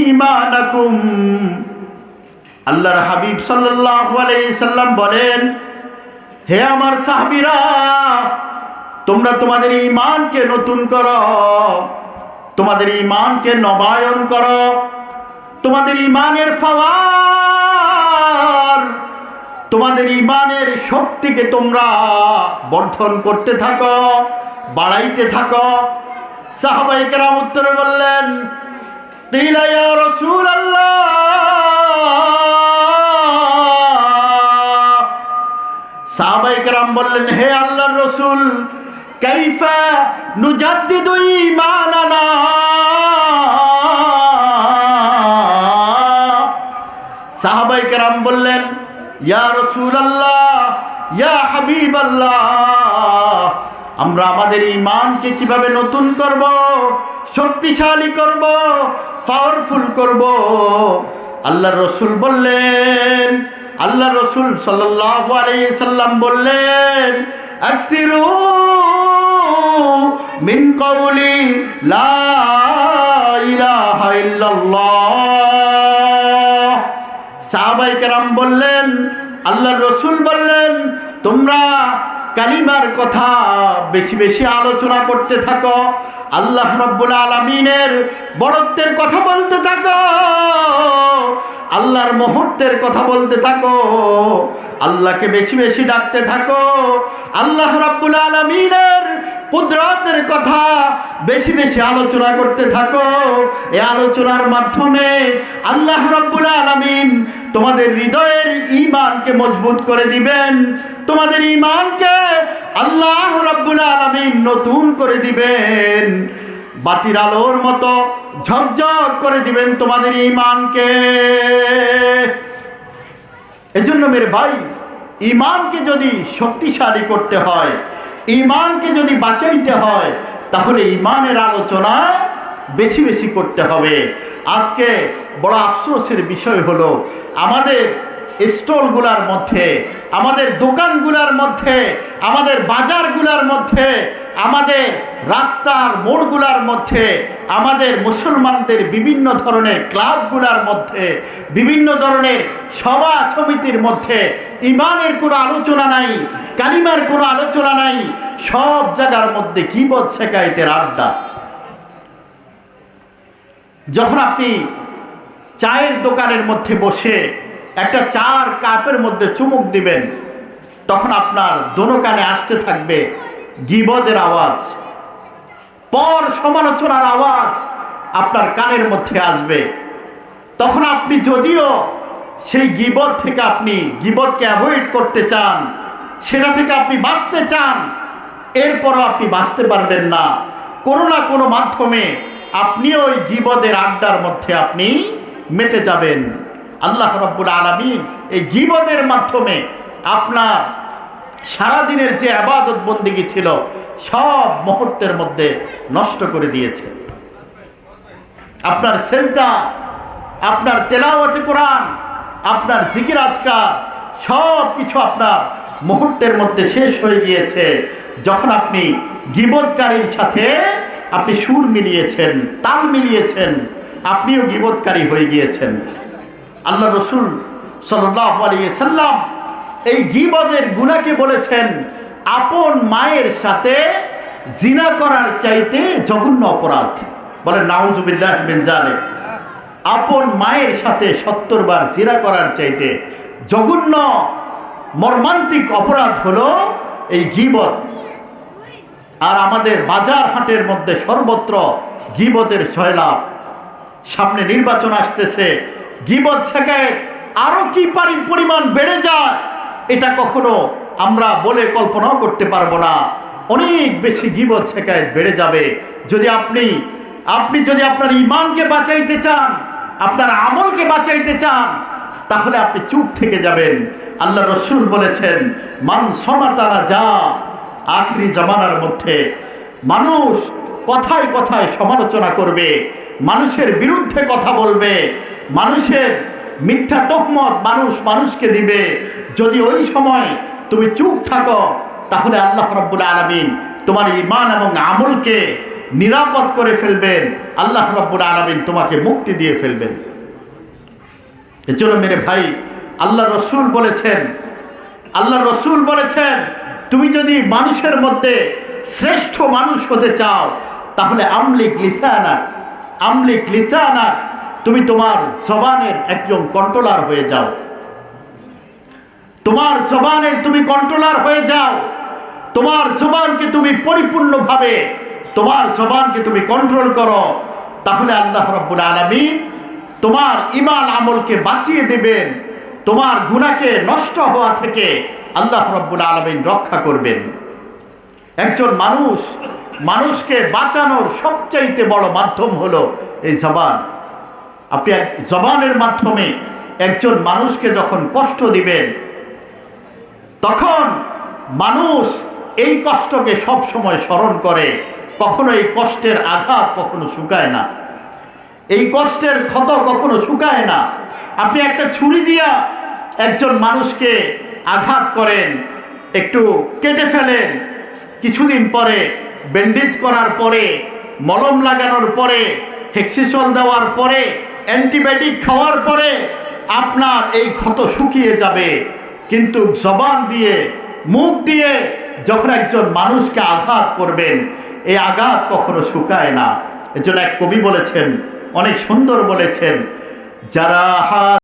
ইমানাকুম। আল্লাহর হাবিব সাল্লাম বলেন, হে আমার সাহাবীরা, তোমরা তোমাদের ঈমানকে নতুন করো, তোমাদের ঈমানকে নবায়ন করো, তোমাদের ঈমানের ফাওয়ার, তোমাদের ঈমানের শক্তিকে তোমরা বর্ধন করতে থাকো, বাড়াইতে থাকো সাহাবাই কেরাম উত্তরে বললেন, "কিলা ইয়া রাসূলাল্লাহ? সাহাবাই কেরাম বললেন, হে আল্লাহর রসুল, কাইফা নুজাদ্দিদু ঈমানানা? সাহাবাই কেরাম বললেন, ইয়া রাসূলুল্লাহ, ইয়া হাবিবাল্লাহ। আমরা আমাদের ইমানকে কীভাবে নতুন করব? শক্তিশালী করব? পাওয়ারফুল করব? আল্লাহ রসুল বললেন আল্লাহ রসুল সাল্লাম বললেন মিন কওলি লা ইলাহা ইল্লাল্লাহ। সাহাবাই কেরাম বললেন, আল্লাহর রসুল বললেন, তোমরা কালিমার কথা বেশি বেশি আলোচনা করতে থাকো। আল্লাহ রব্বুল আলমিনের বড়ত্বের কথা বলতে থাকো। আল্লাহর মুহূর্তের কথা বলতে থাকো। আল্লাহকে বেশি বেশি ডাকতে থাকো। আল্লাহ রব্বুল আলমিনের কুদরতের কথা বেশি বেশি আলোচনা করতে থাকো। এই আলোচনার মাধ্যমে আল্লাহ রব্বুল আলমিন তোমাদের হৃদয়ের ইমানকে মজবুত করে দিবেন। তোমাদের ইমানকে আল্লাহ রব্বুল আলমিন নতুন করে দিবেন। বাতির আলোর মতো ঝকঝক করে দিবেন তোমাদের ইমানকে এজন্য মেরে ভাই ইমানকে যদি শক্তিশালী করতে হয় ইমানকে যদি বাঁচাইতে হয়, তাহলে ইমানের আলোচনা বেশি বেশি করতে হবে। আজকে বড় আফসোসের বিষয় হলো, আমাদের স্টলগুলার মধ্যে, আমাদের দোকানগুলার মধ্যে, আমাদের বাজারগুলার মধ্যে, আমাদের রাস্তার মোড়গুলার মধ্যে, আমাদের মুসলমানদের বিভিন্ন ধরনের ক্লাবগুলার মধ্যে, বিভিন্ন ধরনের সভা সমিতির মধ্যে, ইমানের কোনো আলোচনা নাই, কালিমার কোনো আলোচনা নাই, সব জায়গার মধ্যে কি কিবত শেখাইতের আড্ডা। যখন আপনি চায়ের দোকানের মধ্যে বসে একটা চার কাপের মধ্যে চুমুক দিবেন, তখন আপনার দোনো কানে আসতে থাকবে গিবদের আওয়াজ। পর সমালোচনার আওয়াজ আপনার কানের মধ্যে আসবে। তখন আপনি যদিও সেই গিবদ থেকে আপনি গিবদকে অ্যাভয়েড করতে চান, সেটা থেকে আপনি বাঁচতে চান, এরপরও আপনি বাঁচতে পারবেন না। কোনো না কোনো মাধ্যমে আপনি ওই গিবদের আড্ডার মধ্যে আপনি মেতে যাবেন। আল্লাহ রব্বুল আলমিন এই গিবদের মাধ্যমে আপনার সারাদিনের যে আবাদত বন্দিগি ছিল সব মুহূর্তের মধ্যে নষ্ট করে দিয়েছে। আপনার সেজদা, আপনার তেলাওয়াতে কোরআন, আপনার জিকির আজকার সব কিছু আপনার মুহূর্তের মধ্যে শেষ হয়ে গিয়েছে। যখন আপনি গিবৎকারীর সাথে আপনি সুর মিলিয়েছেন, তাল মিলিয়েছেন, আপনিও গিবৎকারী হয়ে গিয়েছেন। আল্লাহ রসুল সাল্লাহ সাল্লাম এই গিবদের গুণাকে বলেছেন, আপন মায়ের সাথে জিনা করার চাইতে জঘন্য অপরাধ। বলে নাউজুবিল্লাহ বিন আপন মায়ের সাথে সত্তর বার জিনা করার চাইতে জঘন্য, মর্মান্তিক অপরাধ হলো এই গিবত আর আমাদের বাজার হাটের মধ্যে সর্বত্র গিবতের সয়লাভ সামনে নির্বাচন আসতেছে গিবত শেখায় আরও কি পারি পরিমাণ বেড়ে যায়, এটা কখনো আমরা বলে কল্পনাও করতে পারব না। অনেক বেশি গিবত শেখায় বেড়ে যাবে। যদি আপনি আপনি যদি আপনার ইমানকে বাঁচাইতে চান, আপনার আমলকে বাঁচাইতে চান, তাহলে আপনি চুপ থেকে যাবেন। আল্লাহ রসুল বলেছেন, মান সমাতারা যা আখরি জামানার মধ্যে, মানুষ কথায় কথায় সমালোচনা করবে, মানুষের বিরুদ্ধে কথা বলবে, মানুষের মিথ্যা তহমত মানুষ মানুষকে দিবে। যদি ওই সময় তুমি চুপ থাকো, তাহলে আল্লাহ রব্বুল আলমিন তোমার ইমান এবং আমলকে নিরাপদ করে ফেলবেন। আল্লাহ রব্বুর আলমিন তোমাকে মুক্তি দিয়ে ফেলবেন। এজন্য মেরে ভাই আল্লাহ রসুল বলেছেন আল্লাহ রসুল বলেছেন, তুমি যদি মানুষের মধ্যে শ্রেষ্ঠ মানুষ হতে চাও তাহলে আমলিক লিসানা আমলিক লিসানা, তুমি তোমার জবানের একজন কন্ট্রোলার হয়ে যাও। তোমার জবানের তুমি কন্ট্রোলার হয়ে যাও। তোমার জবানকে তুমি পরিপূর্ণভাবে, তোমার জবানকে তুমি কন্ট্রোল করো। তাহলে আল্লাহ রব্বুল আলমিন তোমার ইমান আমলকে বাঁচিয়ে দেবেন, তোমার গুণাকে নষ্ট হওয়া থেকে আল্লাহ রব্বুল আলমিন রক্ষা করবেন। একজন মানুষ মানুষকে বাঁচানোর সবচাইতে বড় মাধ্যম হলো এই জবান। আপনি এক জবানের মাধ্যমে একজন মানুষকে যখন কষ্ট দিবেন, তখন মানুষ এই কষ্টকে সব সময় স্মরণ করে, কখনো এই কষ্টের আঘাত কখনো শুকায় না। এই কষ্টের ক্ষত কখনো শুকায় না। আপনি একটা ছুরি দিয়া একজন মানুষকে আঘাত করেন, একটু কেটে ফেলেন কিছুদিন পরে ব্যান্ডেজ করার পরে, মলম লাগানোর পরে হেক্সিসল দেওয়ার পরে অ্যান্টিবায়োটিক খাওয়ার পরে আপনার এই ক্ষত শুকিয়ে যাবে। কিন্তু জবান দিয়ে, মুখ দিয়ে যখন একজন মানুষকে আঘাত করবেন, এই আঘাত কখনো শুকায় না। এজন্য এক কবি বলেছেন, অনেক সুন্দর বলেছেন, যারা হাত